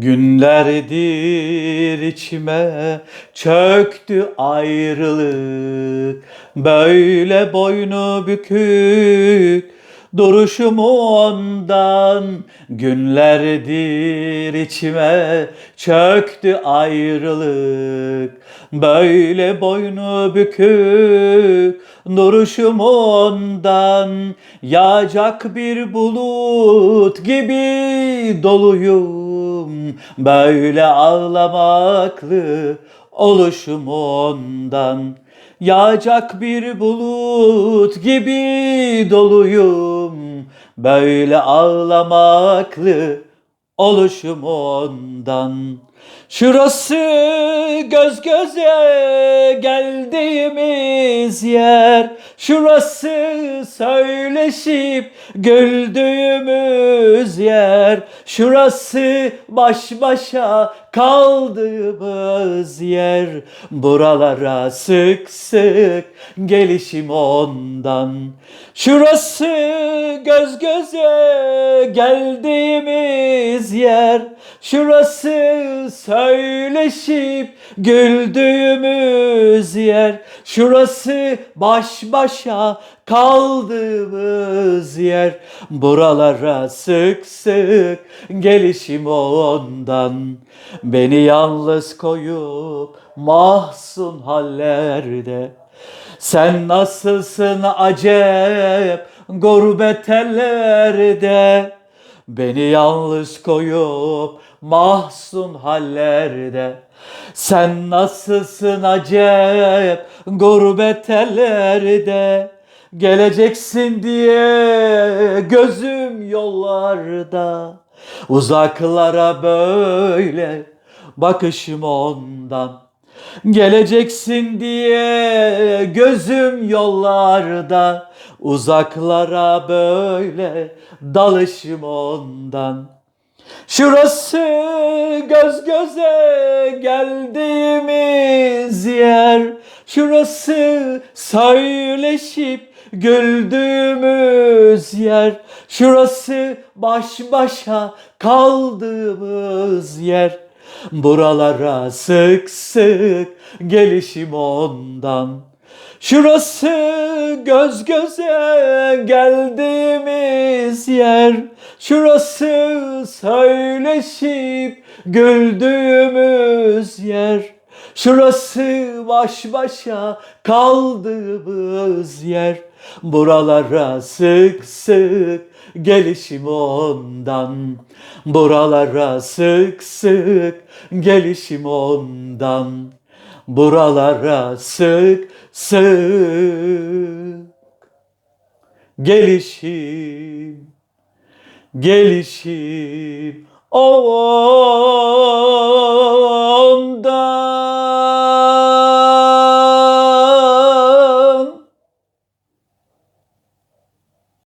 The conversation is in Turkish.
Günlerdir içime çöktü ayrılık. Böyle boynu bükük duruşum ondan. Günlerdir içime çöktü ayrılık. Böyle boynu bükük duruşum ondan. Yağacak bir bulut gibi doluyum Böyle ağlamaklı oluşum ondan. Yağacak bir bulut gibi doluyum. Böyle ağlamaklı oluşum ondan. Şurası göz göze geldiğimiz yer. Şurası söyleşip güldüğümüz yer Şurası baş başa kaldığımız yer. Buralara sık sık gelişim ondan. Şurası göz göze geldiğimiz yer Şurası söyleşip güldüğümüz yer. Şurası baş başa kaldığımız yer. Buralara sık sık gelişim ondan. Beni yalnız koyup mahzun hallerde. Sen nasılsın acep gurbet ellerde Beni yalnız koyup mahzun hallerde. Sen nasılsın acep gurbet ellerde? Geleceksin diye gözüm yollarda. Uzaklara böyle bakışım ondan Geleceksin diye gözüm yollarda Uzaklara böyle dalışım ondan. Şurası göz göze geldiğimiz yer Şurası söyleşip güldüğümüz yer Şurası baş başa kaldığımız yer Buralara sık sık gelişim ondan. Şurası göz göze geldiğimiz yer. Şurası söyleşip güldüğümüz yer Şurası baş başa kaldığımız yer. Buralara sık sık gelişim ondan. Buralara sık sık gelişim ondan. Buralara sık sık gelişim gelişim ondan